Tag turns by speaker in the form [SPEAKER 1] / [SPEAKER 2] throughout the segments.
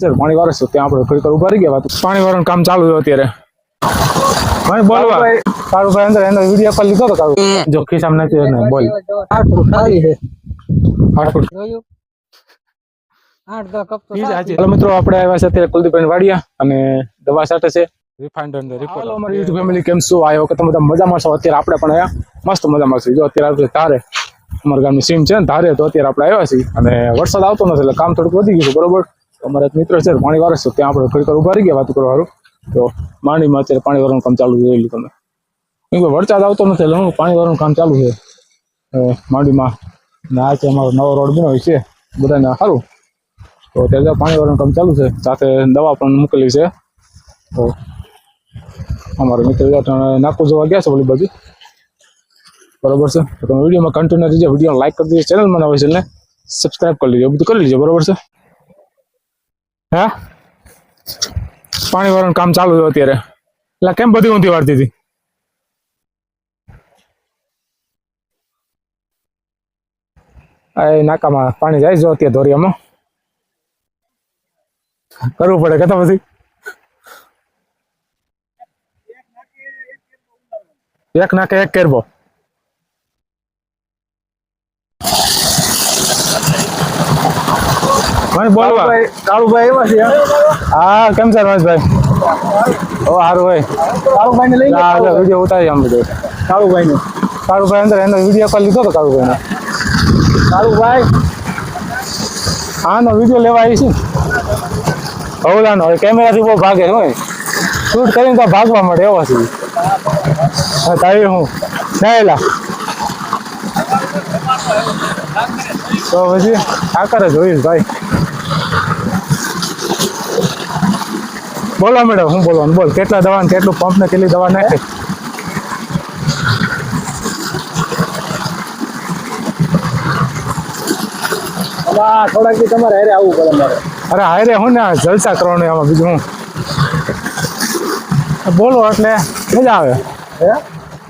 [SPEAKER 1] પાણી વાળે ત્યાં આપણે ઘડી ઊભા રહી ગયા. પાણી વાર કામ ચાલુ છે અત્યારે. ભાઈ બોલવા. કાળુ ભાઈ. અંદર એનો વીડિયો કોલ લીધો તો જો ખિસ્સામાં નથી એને બોલ.
[SPEAKER 2] આઠ ફૂટ ખાલી છે.
[SPEAKER 1] આઠ ફૂટ
[SPEAKER 2] આઠ દસ કપ તો
[SPEAKER 1] ઈ જ હાચી. હાલો મિત્રો આપણે આવ્યા છે અત્યારે કુલદીપભાઈ વાડિયા અને દવા સાથે છે. રિફાઇન્ડ અંદર રિપોર્ટ અમારી યુટ્યુબ ફેમિલી કેમ શું આવ્યો કે તમે બધા મજામાં છો? અત્યારે આપણે પણ અહીંયા મસ્ત મજામાં છીએ. જો અત્યારે આપણે તારે અમારા ગામની સીમ છે ને ધારે તો અત્યારે આપણે આવ્યા છીએ. અને વરસાદ આવતો નથી એટલે કામ થોડુંક વધી ગયું છે બરોબર? અમારા મિત્ર છે, પાણી વારસ ત્યાં આપણે ખરેખર ઊભા રહી ગયા વાત કરવાનું. તો માંડીમાં અત્યારે પાણી વાળવાનું કામ ચાલુ જોઈ તમે. કેમ કે વરસાદ આવતો નથી એટલે હું પાણી વાળવાનું કામ ચાલુ છે. માંડીમાં ને છે અમારો નવો રોડ બન્યો છે, બધાને સારું તો અત્યારે પાણી વાળવાનું કામ ચાલુ છે. સાથે દવા પણ મૂકેલી છે. તો અમારા મિત્ર નાકુ જોવા ગયા છે ઓલી બાજુ. બરોબર છે? તો તમે વિડીયોમાં કન્ટિન્યુ રહીજો. વીડિયો લાઇક કરી દેજો. ચેનલમાં છે એટલે સબસ્ક્રાઇબ કરી લેજો. બધું કરી લેજો. બરોબર છે? હા? પાણી વાળવાનું કામ ચાલુ છે અત્યારે. એટલે કેમ બધી ઊંધી વાળતી હતી? આ નાકામાં પાણી જાય છે અત્યારે ધોરિયામાં. કરવું પડે કે પછી? એક નાકે એક કેરબો મને બોલવા
[SPEAKER 2] કાળુભાઈ એવા છે
[SPEAKER 1] હા? કેમ છે રમેશભાઈ? ઓ સારું ભાઈ
[SPEAKER 2] કાળુભાઈ ને લઈ
[SPEAKER 1] હા વીડિયો ઉતારી આમ બધું.
[SPEAKER 2] કાળુભાઈ ને
[SPEAKER 1] કાળુભાઈ અંદર એનો વીડિયો કોલ લીધો તો કાળુભાઈ
[SPEAKER 2] કાળુભાઈ.
[SPEAKER 1] આનો વીડિયો લેવા આવી છે હવલાનો હવે કેમેરાથી બહુ ભાગે હોય. શૂટ કરીને તો ભાગવા મળે એવો છે. તારી હું? નાયેલા. તો પછી આકાર જ હોઈશ ભાઈ. બોલો મેડમ હું બોલવાનું બોલ. કેટલા દવા કેટલું પંપ ને કેટલી દવા નાખે?
[SPEAKER 2] થોડાક દી તમારે હારે આવવું પડે મારે.
[SPEAKER 1] અરે હારે હું ને જલસા કરવાનું આમાં બીજું હું? બોલો એટલે મજા આવે.
[SPEAKER 2] હે?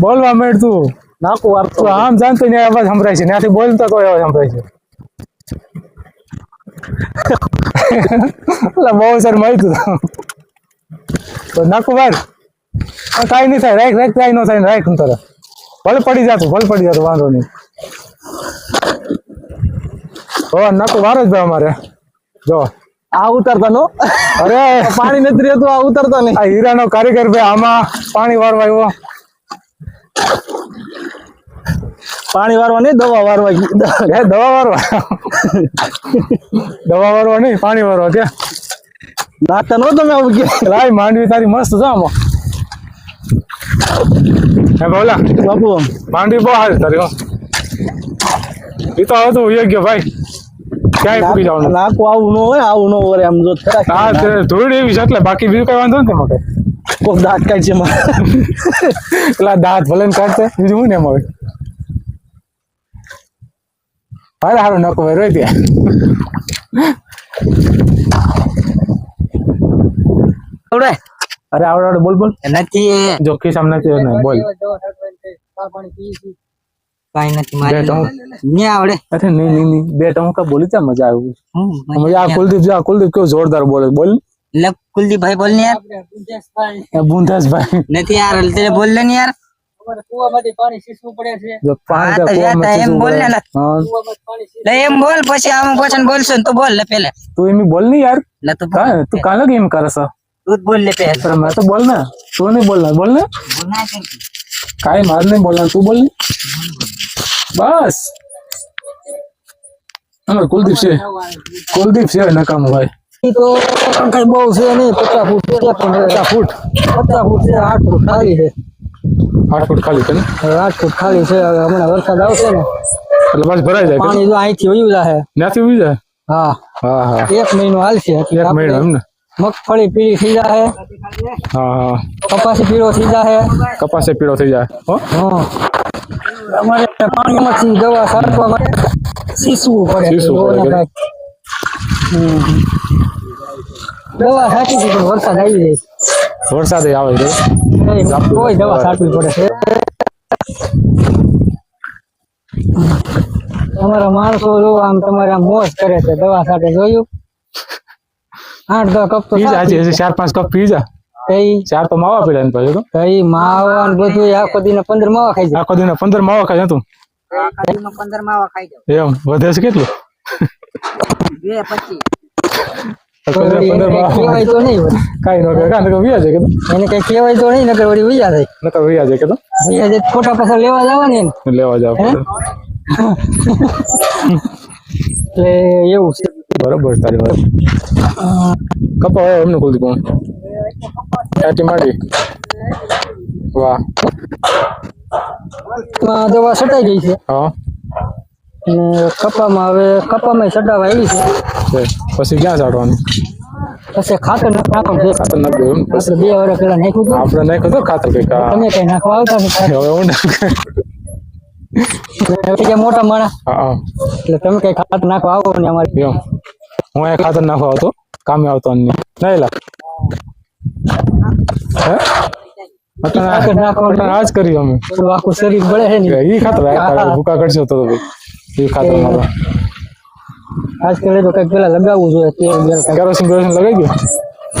[SPEAKER 1] બોલવા મેળ તું.
[SPEAKER 2] નાખું વારતો.
[SPEAKER 1] આમ જાણતો ને અવાજ સંભળાય છે. ત્યાંથી બોલતો તો અવાજ સંભળાય છે. એટલે બહુ સર મળ્યું તું. તો નાખું વાર કાંઈ નહીં થાય. રાખ રાખ કાંઈ ન થાય રાખ હું તારે ભલે પડી જતું ભલે પડી જતું વાંધો નહીં. હો નાખું વાર જ ભાઈ અમારે. જો.
[SPEAKER 2] આ ઉતરતા નો?
[SPEAKER 1] અરે.
[SPEAKER 2] પાણી નથી રહેતું આ ઉતરતા નહીં.
[SPEAKER 1] આ હીરાનો કારીગર ભાઈ આમાં પાણી વારવા આવ્યો.
[SPEAKER 2] પાણી વારવા નહીં દવા વારવા
[SPEAKER 1] દવા વારવા. દવા વારવા નહીં પાણી વારવા કે?
[SPEAKER 2] નાખતા નો તમે આવું કે.
[SPEAKER 1] લાય માંડવી તારી મસ્ત છે આમાં. હે બોલા
[SPEAKER 2] બાપુ.
[SPEAKER 1] માંડવી બહુ સારી તારી હો. એ તો હવે તો યોગ્ય ભાઈ. ક્યાંય પૂરી જવાનું?
[SPEAKER 2] નાકું આવું ન હોય આવું ન હોય એમ જો ખરા
[SPEAKER 1] હા તે ધૂળ એવી છે એટલે બાકી બીજું કઈ વાંધો નથી માટે
[SPEAKER 2] કોક દાંત કાઢ છે મારે.
[SPEAKER 1] પેલા દાંત ભલે ને કાઢશે બીજું શું ને એમાં હવે હારે હારું નકો ભાઈ રોઈ ત્યાં
[SPEAKER 2] આવડે?
[SPEAKER 1] અરે આવડે આવડે બોલ બોલ.
[SPEAKER 2] નથી
[SPEAKER 1] જોખી સામે નથી ને બોલ.
[SPEAKER 2] કઈ નથી
[SPEAKER 1] મારે ટહું
[SPEAKER 2] આવડે.
[SPEAKER 1] અરે નહીં નહીં નહીં. બે બોલી ત્યાં મજા આવી. મજા આ કુલદીપ જો આ કુલદીપ કેવું જોરદાર બોલે બોલ.
[SPEAKER 2] એટલે કુલદીપભાઈ બોલ ને યાર.
[SPEAKER 1] બુંદાસ ભાઈ
[SPEAKER 2] નથી યાર તે બોલ ને યાર. એમ બોલ ને પછી આમ પછી બોલશો ને તો બોલ પેલા.
[SPEAKER 1] તું એમ બોલ નહીં યાર.
[SPEAKER 2] લે તું બોલ.
[SPEAKER 1] કા તું કાલે કેમ કરે છે
[SPEAKER 2] તું જ બોલ લે પેલે
[SPEAKER 1] પણ મેં તો બોલ ને તું નહીં બોલના બોલ ને
[SPEAKER 2] બોલ ના કેમ?
[SPEAKER 1] કાંઈ માર નહીં બોલવાનું તું બોલ ને બસ અમારે કુલદીપ છે કુલદીપ છે નકામો ભાઈ
[SPEAKER 2] ઈ તો કઈ બહુ છે નહીં પચાસ ફૂટ છે પણ
[SPEAKER 1] પચાસ ફૂટ
[SPEAKER 2] પચાસ ફૂટ છે આઠ ફૂટ ખાલી છે
[SPEAKER 1] આઠ ફૂટ ખાલી છે ને
[SPEAKER 2] હવે આઠ ફૂટ ખાલી છે હવે હમણાં વરસાદ આવશે ને
[SPEAKER 1] એટલે બસ ભરાઈ જાય
[SPEAKER 2] પાણી જો અહીંથી વયું જાહે
[SPEAKER 1] ત્યાંથી ઊભી જાય?
[SPEAKER 2] હા.
[SPEAKER 1] હા હા.
[SPEAKER 2] એક મહિનો હાલશે એટલે
[SPEAKER 1] એક મહિનો
[SPEAKER 2] આપણે
[SPEAKER 1] એમ ને?
[SPEAKER 2] મગફળી પીળી થઈ જાહે.
[SPEAKER 1] હા હા.
[SPEAKER 2] કપાસી પીળો થઈ જાહે.
[SPEAKER 1] કપાસે પીળો થઈ જાય હો?
[SPEAKER 2] અમારે પાણીમાંથી દવા સારવા માટે સીસવું પડે.
[SPEAKER 1] સીસવું પડે.
[SPEAKER 2] દવા સાચી છે વરસાદ આવી જાય
[SPEAKER 1] વરસાદ આવે છે.
[SPEAKER 2] કોઈ દવા છાંટવી પડે છે. તમારા માણસો જો આમ તમારે મોજ કરે છે. દવા સાથે જોયું? આઠ દસ કપ તો
[SPEAKER 1] પી જા હજી હજી ચાર પાંચ કપ પીઝા
[SPEAKER 2] કઈ?
[SPEAKER 1] ચાર તો માવા પીડા ને પછી
[SPEAKER 2] કઈ? માવા ને બધું આખો દિન પંદર માવા ખાઈ
[SPEAKER 1] આખો દિન પંદર માવા ખાઈ તું?
[SPEAKER 3] પંદર માવા ખાઈ જાવ
[SPEAKER 1] એમ વધે છે કેટલું?
[SPEAKER 3] બે પચીસ.
[SPEAKER 2] કઈ તો નહીં
[SPEAKER 1] છે
[SPEAKER 2] એને કઈ કહેવાય તો નહીં નકર વળી વૈયા થાય
[SPEAKER 1] નકર વ્યાજ છે કે તો
[SPEAKER 2] વૈયા જાય તો ખોટા લેવા જવા ને
[SPEAKER 1] લેવા જાવ.
[SPEAKER 2] એટલે એવું છે.
[SPEAKER 1] બરોબર તારી વાત. કપા હોય એમનું કુલદીપ કોણ કાટી માંડી? વાહ.
[SPEAKER 2] દવા છટાઈ ગઈ છે.
[SPEAKER 1] હા.
[SPEAKER 2] અને કપામાં હવે કપામાં છટાવા આવી છે.
[SPEAKER 1] પછી ક્યાં ચાડવાનું?
[SPEAKER 2] પછી ખાતર નાખવાનું છે.
[SPEAKER 1] ખાતર નાખ્યું એમ.
[SPEAKER 2] આપણે બે વર્ષ પેલા નાખ્યું હતું.
[SPEAKER 1] આપણે નાખ્યું તો ખાતર કંઈક
[SPEAKER 2] તમે કઈ નાખવા આવતા
[SPEAKER 1] હવે હું નાખે?
[SPEAKER 2] મોટા માણસ. એટલે તમે કઈ ખાતર નાખવા આવો ને અમારે.
[SPEAKER 1] હું અહીંયા ખાતર નાખવા આવતો. કામે આવતો નહીં નહીં લા હે?
[SPEAKER 2] ખાતર
[SPEAKER 1] અટણ
[SPEAKER 2] નાખવાનું
[SPEAKER 1] આ જ કરી અમે
[SPEAKER 2] આખું શરીર બળે છે ને?
[SPEAKER 1] ઈ ખાતર ભૂકા કરશો તો ઈ ખાતર મારો
[SPEAKER 2] આજકાલ તો કંઈક પેલા લગાવવું જોઈએ.
[SPEAKER 1] કેરોસીન બેરોસીન ગયો?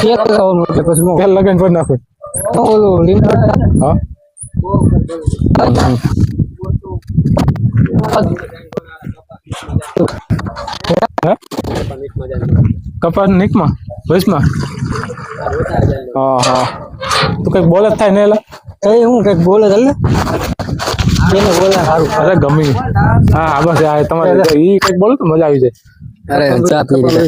[SPEAKER 2] તેલ લગાવવાનું એટલે પછી હું
[SPEAKER 1] તેલ લગાઈને નાખો.
[SPEAKER 2] ઓલું લીમડો
[SPEAKER 1] હા? હે. કપાસ નીકમાં વૈશમાં હા હા તું કંઈક બોલે જ થાય ને એટલે
[SPEAKER 2] કઈ હું કંઈક બોલે એટલે એને બોલે સારું
[SPEAKER 1] અરે ગમી. હા હા બસ આ તમારે ઈ કંઈક બોલો તો મજા આવી જાય.
[SPEAKER 2] અરે ચા પી
[SPEAKER 3] હવે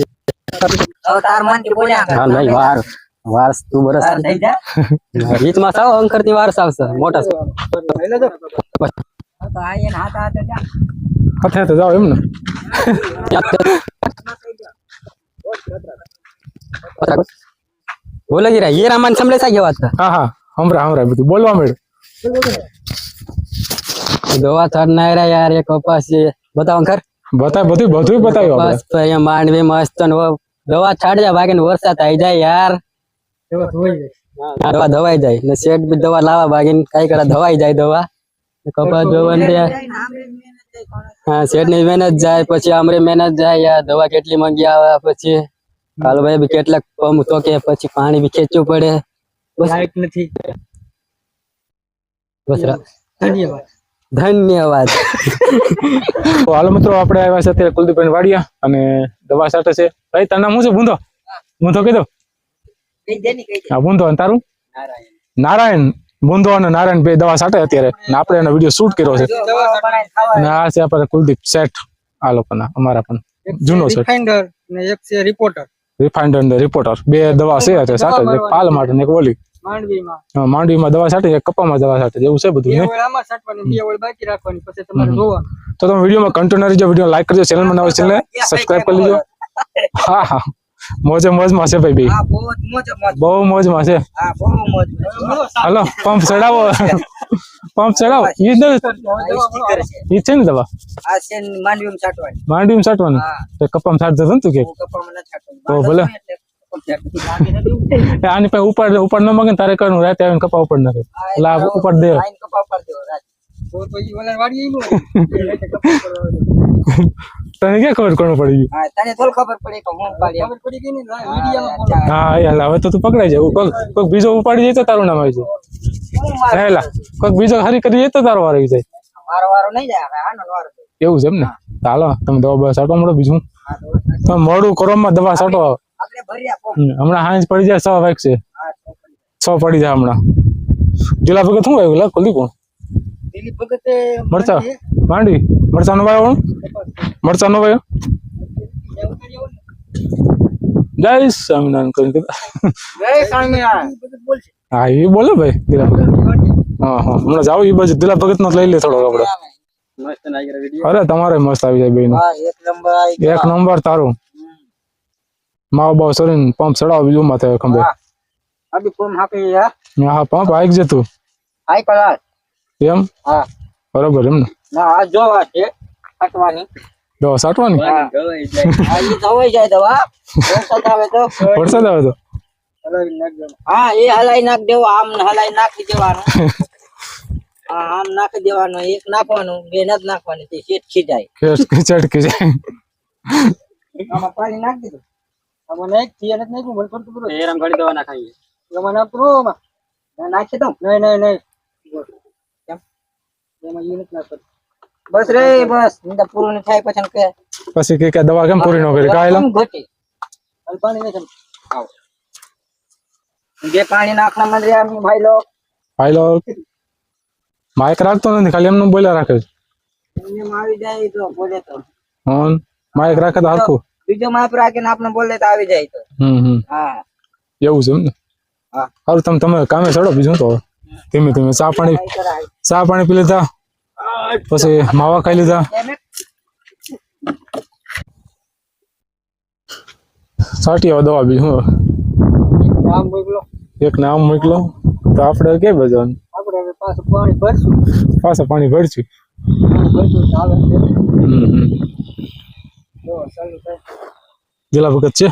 [SPEAKER 3] તાર મનથી બોલ્યા
[SPEAKER 2] હા નહીં વાર વાર તું બરસ. ગીતમાં સાવ અંકરથી વારસ આવશે. મોટા
[SPEAKER 3] હાથે હાથે
[SPEAKER 1] જાઓ એમ ને
[SPEAKER 2] બોલે ગીરા યે રામાન સમલે સા કે વાત
[SPEAKER 1] હા હા હમરા હમરા બધું બોલવા મળ્યું
[SPEAKER 2] દોવા થર નાયરા યાર એક કપાસ છે બતાવો ખર
[SPEAKER 1] બતાય બધું બધું બતાવ્યું આપણે
[SPEAKER 2] મસ્ત અહીંયા માંડવી મસ્ત ને. દવા છાડજા વાગે ને વરસાદ આવી જાય યાર દવા ધોવાઈ જાય ને શેઠ બી દવા લાવા વાગે કઈ કરા ધવાઈ જાય દવા કપાસ દવા હા શેઠની મહેનત જાય પછી આમરે મહેનત જાય યાર દવા કેટલી મંગી આવે પછી કાલભાઈ બી કેટલાક પંપ તો કે પછી પાણી બી ખેંચવું પડે. બસ. નથી. બસ ધન્યવાદ. ધન્યવાદ.
[SPEAKER 1] તો હાલો મિત્રો આપણે આવ્યા છે અત્યારે કુલદીપભાઈ વાડિયા અને દવા સાથે છે. ભાઈ તારું નામ શું છે? બુંદો બુંદો કીધો?
[SPEAKER 3] કઈ દે ની કઈ દે.
[SPEAKER 1] હા બુંદો તારું? તારું નારાયણ. બુંધો અને નારાયણ બે દવા સાટે અત્યારે. ને આપણે એનો વીડિયો શૂટ કર્યો છે. અને આ છે આપણે કુલદીપ શેઠ આ લોકોના અમારા પણ. જૂનો છે
[SPEAKER 2] રિફાઇન્ડર ને એક છે રિપોર્ટર
[SPEAKER 1] બે દવા છે અત્યારે એક પાલ માટે ને એક ઓલી.
[SPEAKER 2] માંડવીમાં.
[SPEAKER 1] હા, માંડવીમાં દવા સાથે એક કપામાં દવા સાથે એવું છે બધું
[SPEAKER 2] બાકી રાખવાની પછી તમારે જોવાનું.
[SPEAKER 1] તો તમે વિડીયોમાં કન્ટિન્યુ જો વીડિયો લાઈક કરજો ચેનલ બનાવો છે ચેનલ સબસ્ક્રાઇબ કરી લેજો. હા હા. મોજે મોજમાં છે ભાઈ
[SPEAKER 3] ભાઈ બહુ મોજ મોજ.
[SPEAKER 1] મોજમાં છે હલો પંપ ચડાવો. પંપ ચડાવો. ઈ
[SPEAKER 3] છે.
[SPEAKER 1] ઈ છે ને દવા?
[SPEAKER 3] માંડવીમાં છાંટવાની.
[SPEAKER 1] તો કપામાં છાંટતો હતો ને તું કે. તો ભલે. આની પાસે ઉપાડ ઉપાડ ન મગે તારે કરવાનું. રાતે આવીને કપા ઉપાડ નાખે એટલે આ ઉપાડ દે.
[SPEAKER 3] કપા પર દેવો રાત.
[SPEAKER 1] તને ક્યાં ખબર કોણ પડી ગયું?
[SPEAKER 3] હા તને થોડી ખબર પડી કે હું પાડી
[SPEAKER 2] ખબર પડી ગઈ ને
[SPEAKER 1] હા યાર હવે તો તું પકડાઈ જાય કોક કોક બીજો ઉપાડી જાય તો તારું નામ આવી જાય.
[SPEAKER 3] હું
[SPEAKER 1] કોક બીજો હરી કરી જાય તો તારો વાર આવી જાય.
[SPEAKER 3] મારો વારો નહીં જાય આનો વારો
[SPEAKER 1] એવું છે એમ ને? ચાલો હાલો તમે દવા બવા સાટો મળો બીજું. તમે મોડું કરવામાં દવા છાંટો.
[SPEAKER 3] આપણે ભર્યા કોમ.
[SPEAKER 1] હમ, હમણાં હાંજ પડી જાય છ વાગશે
[SPEAKER 3] છે.
[SPEAKER 1] છ પડી જાય. હમણાં. જુલા ભગત શું આવ્યું? લા કુલદીપ કોણ મરચા. માંડવી મરચા નો વાયો? મરચા નો વાયો? જય સ્વામિનારાયણ
[SPEAKER 3] જય સ્વામિનારાયણ.
[SPEAKER 1] હા એ બોલે ભાઈ દિલા હા હા. હમણાં જાવ એ બાજુ દિલા ભગત નો લઈ લે થોડો આપણે
[SPEAKER 2] મસ્ત નાગરા વીડિયો
[SPEAKER 1] અરે તમારે મસ્ત આવી જાય બેન
[SPEAKER 3] એક નંબર
[SPEAKER 1] એક નંબર તારું. માવ બાવ સરીન પંપ ચડાવો બીજું માથે ખંભે.
[SPEAKER 3] હા.
[SPEAKER 1] પંપ આવી જતું
[SPEAKER 3] આઈ કલાસ
[SPEAKER 1] એમ?
[SPEAKER 3] હા.
[SPEAKER 1] બરોબર એમ ને
[SPEAKER 3] ના આ જોવા છે કાટવાની
[SPEAKER 1] દવા સાટવાની?
[SPEAKER 3] હા જાય દવા વરસાદ આવે તો.
[SPEAKER 1] વરસાદ આવે તો?
[SPEAKER 3] હા એ હલાઈ નાખ દેવો આમ હલાઈ નાખી દેવાનું. હા આમ નાખી દેવાનું એક નાખવાનું બે નથી નાખવાની તે શેઠ ખીજાય.
[SPEAKER 1] ખેસ ખીચડ ખીચાય
[SPEAKER 3] આમાં પાણી નાખી દીધું.
[SPEAKER 2] મને એક થી એને નહીં મને પણ પૂરું એરામ ઘડી દવા નાખાવી એમાં ના પૂરો
[SPEAKER 3] નાખી દઉં.
[SPEAKER 2] નહીં નહીં નહીં? એમાં
[SPEAKER 3] બસ રે બસ. નિંદા પૂરું ન થાય પછી કે
[SPEAKER 1] પછી કે કે દવા કેમ પૂરી ન કરી? કાયલા
[SPEAKER 3] ઘટી.
[SPEAKER 2] અલ પાણી નહીં
[SPEAKER 3] જે પાણી નાખના મન આમ ભાઈ લો
[SPEAKER 1] ભાઈલો માઈક રાખતો નથી ખાલી એમનું બોલ્યા રાખે છે.
[SPEAKER 3] એમ આવી જાય તો બોલે તો.
[SPEAKER 1] હોન માઈક રાખે તો હરખું.
[SPEAKER 3] બીજો માપ રાખીને આપણે બોલે તો આવી જાય તો.
[SPEAKER 1] હમ હમ
[SPEAKER 3] હા.
[SPEAKER 1] એવું છે એમ ને?
[SPEAKER 3] હા.
[SPEAKER 1] સારું તમે તમે કામે ચડો બીજું તો. ધીમે ધીમે ચા પાણી ચા પાણી પી લીધા. પછી માવા ખાઈ લીધા. સાટી હવે દવા બીજું એક ને આમ મોકલો. તો આપણે કે બજવાનું
[SPEAKER 2] પાછું પાણી ભરશું.
[SPEAKER 1] પાણી
[SPEAKER 2] ભગત છે.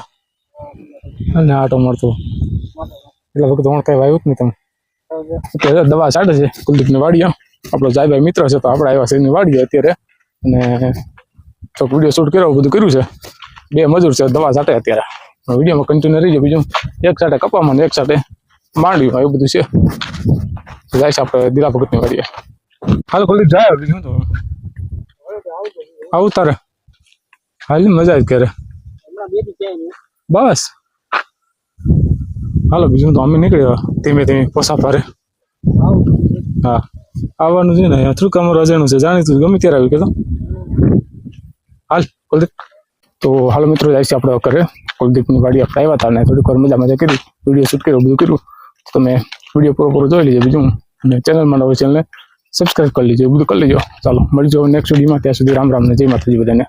[SPEAKER 1] અને આટો મળતો એટલા વખત હું કઈ વાવ્યું જ નહીં તમે. અત્યારે દવા છાંટે છે કુલદીપની વાડીઓ આપણો જાયભાઈ મિત્ર છે તો આપણે આવ્યા છે એની વાડીએ અત્યારે. અને થોડોક વીડિયો શૂટ કર્યો બધું કર્યું છે. બે મજૂર છે દવા છાંટે અત્યારે. વિડીયોમાં કન્ટિન્યુ રહી જાય બીજું એક સાથે કપામાં ને એક સાથે માંડ્યું એવું બધું છે. જાય છે આપણે દિલા ભગતની વાડીએ. હાલ કુલદીપ જાય બીજું તો? આવું તારે. હાલ મજા જ કરે બસ. હાલો, બીજું તો અમે નીકળ્યા. ધીમે ધીમે પોસા ફરે હા. આવવાનું છે ને, અહીંયા થોડુંક અમારું અજાણું છે. જાણીતું ગમે ત્યારે આવી કીધું હાલ, કુલદીપ. તો હાલો મિત્રો, જાય છે આપણે કરે કુલદીપની વાડી આપણે આવ્યા હતા અને થોડીક વાર મજા મજા કરી. વીડિયો શૂટ કર્યો, બધું કર્યું. તમે વીડિયો પૂરો પૂરો જોઈ લેજો બીજું. અને ચેનલમાં નવો ચેનલને સબસ્ક્રાઈબ કરી લેજો. બધું કરી લેજો. ચાલો મળી જાઓ નેક્સ્ટ વિડીયોમાં. ત્યાં સુધી રામ રામને જય માતાજી બધાને.